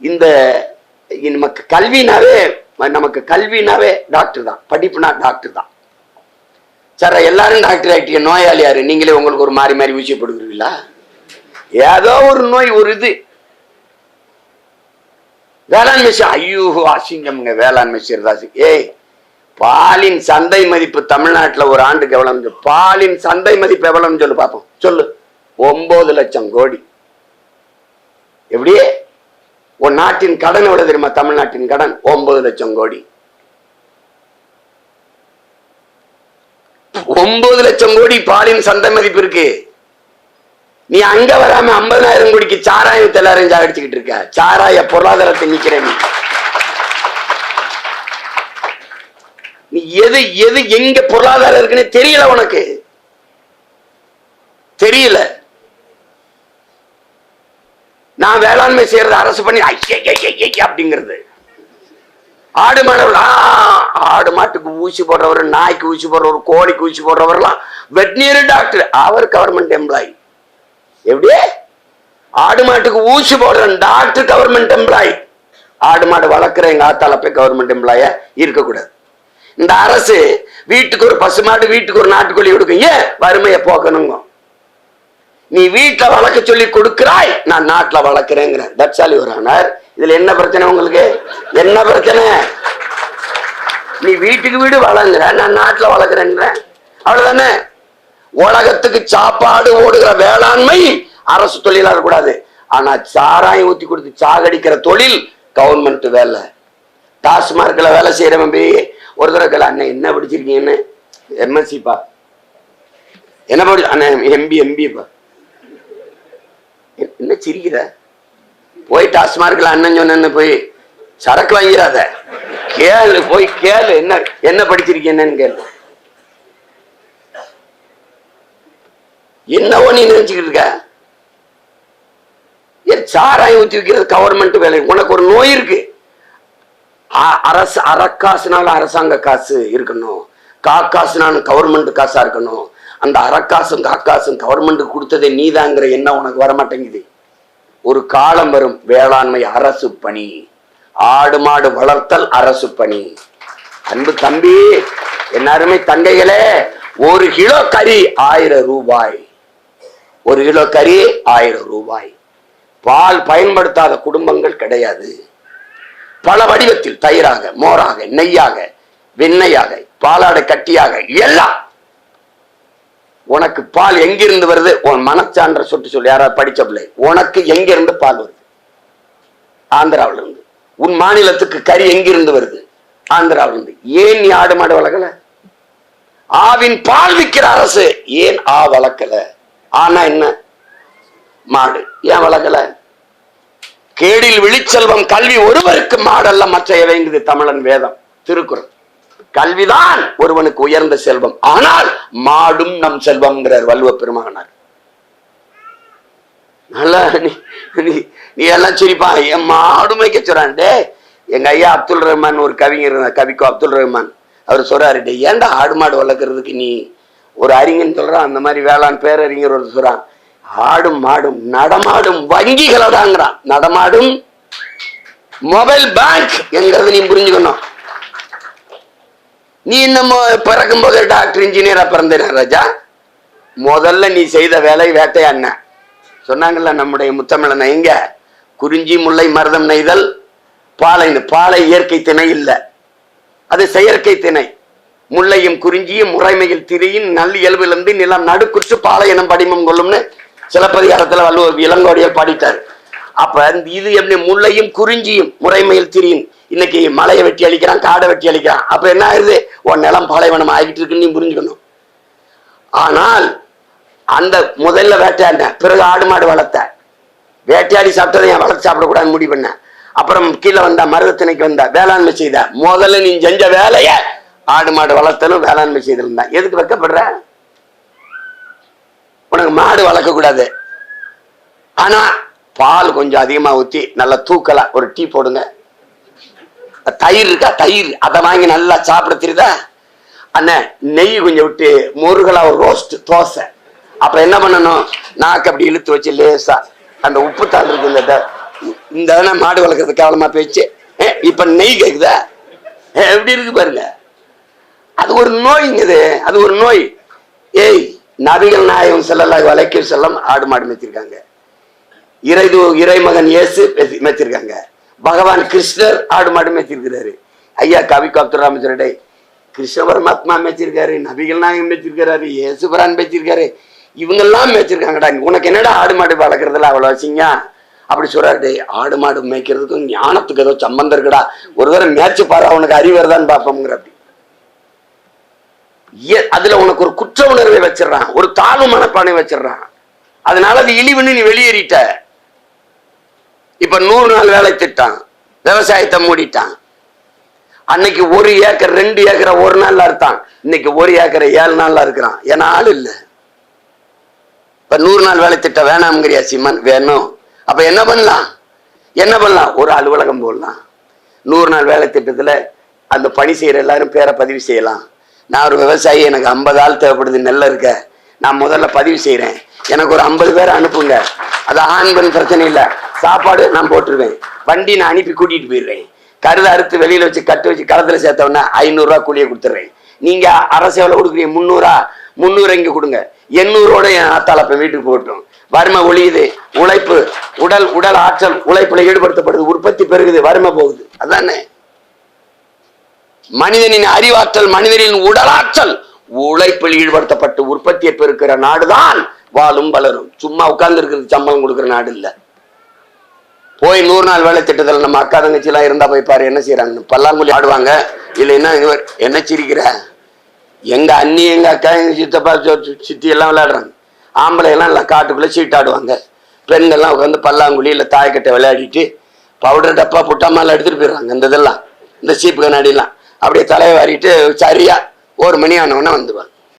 இந்த நமக்கு கல்வினாவே நமக்கு கல்வினாவே டாக்டர் தான். படிப்புனா டாக்டர் தான். சார் எல்லாரும் டாக்டர் ஆகிட்டீங்க நோயாளி யாரு? நீங்களே உங்களுக்கு ஒரு மாறி மாறி ஊசி போடுக்கிறீங்களா ஏதோ ஒரு நோய் ஒரு இது. வேளாண்மை செய்- ஐயோ அசிங்கம்ங்க வேளாண்மை செய்யறதாசி ஏய் பாலின் சந்தை மதிப்பு தமிழ்நாட்டுல ஒரு ஆண்டுக்கு எவ்வளவு பாலின் சந்தை மதிப்பு எவ்வளவுன்னு சொல்லு பார்ப்போம் சொல்லு. ஒன்பது லட்சம் கோடி. எப்படி உன் நாட்டின் கடன் எவ்வளவு தெரியுமா? தமிழ்நாட்டின் கடன் ஒன்பது லட்சம் கோடி. ஒன்பது லட்சம் கோடி பாலின் சந்தை மதிப்பு இருக்கு. நீ அங்க வராம ஐம்பதாயிரம் கோடிக்கு சாராயம் எல்லாரும் சாகடிச்சுக்கிட்டு இருக்க. சாராய பொருளாதாரத்தை நிக்கிற நீ. நீ எது எது எங்க பொருளாதாரம் இருக்குன்னு தெரியல உனக்கு. தெரியல. நான் வேளாண்மை செய்யறது அரசு பண்ணி அப்படிங்கிறது. ஆடு மாடவர்கள் ஆடு மாட்டுக்கு ஊசி போடுறவர் நாய்க்கு ஊசி போடுறவர் கோழிக்கு ஊசி போடுறவர்லாம் வெட்னியரி டாக்டர் அவர் கவர்மெண்ட் எம்ப்ளாயி எப்படி? ஆடு மாட்டுக்கு ஊசி போடுற டாக்டர் கவர்மெண்ட் எம்ப்ளாயி ஆடு மாடு வளர்க்குற எங்க ஆத்தால போய் கவர்மெண்ட் எம்ப்ளாயா இருக்கக்கூடாது. இந்த அரசு வீட்டுக்கு ஒரு பசுமாடு வீட்டுக்கு ஒரு நாட்டுக்கோழி கொடுக்கும். ஏன்? வறுமையை போக்கணுங்க. நீ வீட்டில் வளர்க்க சொல்லி கொடுக்கிறாய் நான் நாட்டுல வளர்க்கிறேங்கிறேன். தட்சாலி ஒரு ஆனார் இதுல என்ன பிரச்சனை உங்களுக்கு? என்ன பிரச்சனை? நீ வீட்டுக்கு வீடு வளங்குற நான் நாட்டில் வளர்க்குறேங்கிறேன் அவ்வளோதானே உலகத்துக்கு சாப்பாடு ஓடுகிற வேளாண்மை அரசு தொழிலாக கூடாது. ஆனா சாராயம் ஊத்தி கொடுத்து சாகடிக்கிற தொழில் கவர்மெண்ட் வேலை. டாஸ்மார்க்ல வேலை செய்யற போய் ஒரு தடவை அண்ணன் என்ன படிச்சிருக்கீங்கன்னு? எம்எஸ்சிப்பா என்ன படி அண்ணன் எம்பி எம்பிப்பா என்ன சிரிக்கிற? போய் டாஸ்மார்க்ல அண்ணன் சொன்ன போய் சரக்கு வாங்கிறாத கேளு போய் கேளு என்ன என்ன படிச்சிருக்கேன்னு கேளு. என்னவோ நீ நினைச்சுக்கிட்டு இருக்க. ஏன் சாராயம் ஊத்தி வைக்கிறது கவர்மெண்ட் வேலை. உனக்கு ஒரு நோய் இருக்கு. அ- அரசு அறக்காசுனால அரசாங்க காசு இருக்கணும். காக்காசுனாலும் கவர்மெண்ட் காசா இருக்கணும். அந்த அறக்காசும் காக்காசும் கவர்மெண்ட் கொடுத்ததே நீதாங்கிற எண்ணம் உனக்கு வர மாட்டேங்குது ஒரு காலம் வரும் வேளாண்மை அரசு பணி ஆடு மாடு வளர்த்தல் அரசு பணி. அன்பு தம்பி எல்லாருமே தங்கைகளே ஒரு கிலோ கறி ஆயிரம் ரூபாய். ஒரு கிலோ கறி ஆயிரம் ரூபாய். பால் பயன்படுத்தாத குடும்பங்கள் கிடையாது. பல வடிவத்தில் தயிராக மோராக நெய்யாக வெண்ணையாக பாலாடை கட்டியாக எல்லாம் உனக்கு பால் எங்கிருந்து வருது? உன் மனச்சான்ற சொட்டு சொல்லி. யாராவது படிச்ச பிள்ளை. உனக்கு எங்கிருந்து பால் வருது? ஆந்திராவில இருந்து உன் மாநிலத்துக்கு கறி எங்கிருந்து வருது? ஆந்திராவில இருந்து ஏன் நீ ஆடு மாடு வளர்க்கல? ஆவின் பால் விற்கிற அரசு. ஏன் ஆ வளர்க்கல? ஆனா என்ன? மாடு. ஏன் வளர்க்கல? கேடில் விழிச்செல்வம் கல்வி ஒருவருக்கு மாடல்ல. மற்ற எவைங்குது தமிழன் வேதம். திருக்குறள். கல்விதான் ஒருவனுக்கு உயர்ந்த செல்வம். ஆனால் மாடும் நம் செல்வம்ங்கிறார் வல்லுவ பெருமகனார். நல்லா நீ நீ- எல்லாம் சிரிப்பா என் மாடு மேய்க்க சொல்றான். டே எங்க ஐயா அப்துல் ரஹ்மான் ஒரு கவிஞர் இருந்தார். கவிக்கோ அப்துல் ரஹ்மான். அவர் சொல்றாருடே ஏன்டா ஆடு மாடு வளர்க்கறதுக்கு நீ ஒரு அறிஞன் சொல்றான்? அந்த மாதிரி வேளாண் பேரறிஞர் ஒரு சொல்றான். ஆடும் மாடும் நடமாடும் வங்கிகளோடாங்கிறான் நடமாடும் மொபைல் பேங்க் என்கிறது நீ புரிஞ்சுக்கணும். நீ இன்னமும் பிறக்கும் போது டாக்டர் இன்ஜினியரா பிறந்தேன் ராஜா. முதல்ல நீ செய்த வேலை வேட்டையாண்ண சொன்னாங்கல்ல நம்முடைய முத்தமிழன் எங்க? குறிஞ்சி முல்லை மருதம் நெய்தல் பாலை பாலை இயற்கை திணை இல்லை. அது செயற்கை திணை. முல்லையும் குறிஞ்சியும் முறைமையில் திரியின் நல் இயல்பிலிருந்து நிலம் நடுக்குற்று பாலை எனும் படிமம் கொள்ளும்னு சிலப்பதிகாரத்துல வள்ளுவர் இளங்கோடியார் பாடிட்டார். அப்ப இந்த இது எப்படி முல்லையும் குறிஞ்சியும் முறைமையில் திரியும் இன்னைக்கு மலையை வெட்டி அழிக்கிறான் காடை வெட்டி அழிக்கிறான். அப்ப என்ன ஆகுது உன் நிலம் பாலைவனம் ஆகிட்டு இருக்குன்னு நீ புரிஞ்சுக்கணும். ஆனால் அந்த முதல்ல வேட்டையாண்ட பிறகு ஆடு மாடு வளர்த்த வேட்டையாடி சாப்பிட்டதை என் வளர்த்து சாப்பிடக்கூடாதுன்னு முடிவு பண்ண. அப்புறம் கீழே வந்தா மருதத்திணைக்கு வந்த வேளாண்மை செய்த முதல்ல நீ செஞ்ச வேலைய ஆடு மாடு வளர்த்தனும் வேளாண்மை செய்திருந்தா எதுக்கு வைக்கப்படுற? உனக்கு மாடு வளர்க்க கூடாது ஆனா பால் கொஞ்சம் அதிகமா ஊத்தி நல்லா தூக்கலா ஒரு டீ போடுங்க. தயிர் இருக்கா? தயிர். அதை வாங்கி நல்லா சாப்பிட தெரியுதா? அண்ணன் நெய் கொஞ்சம் விட்டு முருகலா ஒரு ரோஸ்ட் தோசை. அப்ப என்ன பண்ணணும்? நாக்கு அப்படி இழுத்து வச்சு லேசா அந்த உப்பு தாள் இருக்கு இந்த இந்த மாடு வளர்க்குறது கேவலமா போயிடுச்சு ஏ, இப்ப நெய் கேக்குதா? ஏ, எப்படி இருக்கு பாருங்க. அது ஒரு நோய்ங்குது அது ஒரு நோய். ஏய் நபிகள் நாயகம் செல்லலாம் வலைக்கு செல்லம் ஆடு மாடு மேய்ச்சிருக்காங்க இறை இறைமகன் இயேசு மேய்ச்சி- பகவான் கிருஷ்ணர் ஆடு மாடு மேய்ச்சிருக்கிறாரு. ஐயா கவி அப்துல் ராமச்சரடே கிருஷ்ண பரமாத்மா மேய்ச்சிருக்காரு நபிகள் நாயகம் மேய்ச்சிருக்கிறாரு இயேசுபரான் மேய்ச்சிருக்காரு இவங்கெல்லாம் மேய்ச்சிருக்காங்கடா உனக்கு என்னடா ஆடு மாடு வளர்க்குறதுல அவ்வளோ வச்சிங்க அப்படி சொல்றாரு ஆடு மாடு மேய்க்கிறதுக்கும் ஞானத்துக்கு ஏதோ சம்பந்தம் இருக்குடா ஒரு தடவை மேய்ச்சி பாரு அவனுக்கு அறிவு வருதான்னு பார்ப்போங்கிற அப்படி அதுல உனக்கு ஒரு குற்ற உணர்வை வச்சிடறான் ஒரு தாழ்வு மனப்பானை வச்சிடறான். அதனால அது இழிவுன்னு நீ வெளியேறிட்ட. இப்ப நூறு நாள் வேலை திட்டம் விவசாயத்தை மூடிட்டான். அன்னைக்கு ஒரு ஏக்கர் ரெண்டு ஏக்கரை ஒரு நாள்ல அறுத்தான். இன்னைக்கு ஒரு ஏக்கரை ஏழு நாள்ல இருக்கிறான் ஏன்னா ஆள் இல்லை. இப்ப நூறு நாள் வேலை திட்டம் வேணாம்ங்கிறியா சிம்மன் வேணும். அப்ப என்ன பண்ணலாம்? என்ன பண்ணலாம்? ஒரு அலுவலகம் போடலாம். நூறு நாள் வேலை திட்டத்துல அந்த பணி செய்யற எல்லாரும் பேரை பதிவு செய்யலாம். நான் ஒரு விவசாயி எனக்கு ஐம்பது ஆள் தேவைப்படுது நெல்ல இருக்க. நான் முதல்ல பதிவு செய்கிறேன் எனக்கு ஒரு ஐம்பது பேரை அனுப்புங்க. அது ஆண் பெண் பிரச்சனை இல்லை. சாப்பாடு நான் போட்டுருவேன். வண்டி நான் அனுப்பி கூட்டிட்டு போயிடுறேன். கருதை அறுத்து வெளியில வச்சு கட்டு வச்சு களத்துல சேர்த்தவொடனே ஐநூறுரூவா கூலியை கொடுத்துட்றேன். நீங்க அரசு எவ்வளோ கொடுக்குறீங்க? முந்நூறா? முந்நூறு இங்கே கொடுங்க. எண்ணூறோட என் ஆத்தால வீட்டுக்கு போட்டோம் வறுமை ஒழியுது உழைப்பு உடல் உடல் ஆற்றல் உழைப்புல ஈடுபடுத்தப்படுது உற்பத்தி பெருகுது வறுமை போகுது. அதானே? மனிதனின் அறிவாற்றல் மனிதனின் உடலாற்றல் உழைப்பில் ஈடுபடுத்தப்பட்டு உற்பத்தியை பெருக்கிற நாடுதான் வாழும் வளரும். சும்மா உட்கார்ந்து இருக்கிறது சம்பளம் கொடுக்கிற நாடு இல்லை. போய் நூறு நாள் வேலை திட்டத்தில் நம்ம அக்கா தங்கச்சி எல்லாம் இருந்தா போய் பாரு என்ன செய்யறாங்க பல்லாங்குழி ஆடுவாங்க. இல்லைன்னா என்ன சிரிக்கிற? எங்க அண்ணி எங்க அக்கா எங்க சித்தப்பா சித்தி எல்லாம் விளையாடுறாங்க. ஆம்பளை எல்லாம் எல்லாம் காட்டுக்குள்ளே சீட்டாடுவாங்க பெண்கள்லாம் உட்காந்து பல்லாங்குழி இல்லை தாய்க்கட்டை விளையாடிட்டு பவுடர் டப்பா புட்டாமல் எடுத்துட்டு போயிடுறாங்க இந்த இதெல்லாம். இந்த சீப்பு கண்ணாடிலாம் அப்படியே தலையை வாரிட்டு சரியா ஒரு மணி ஆனவொன்னே வந்துடுவாங்க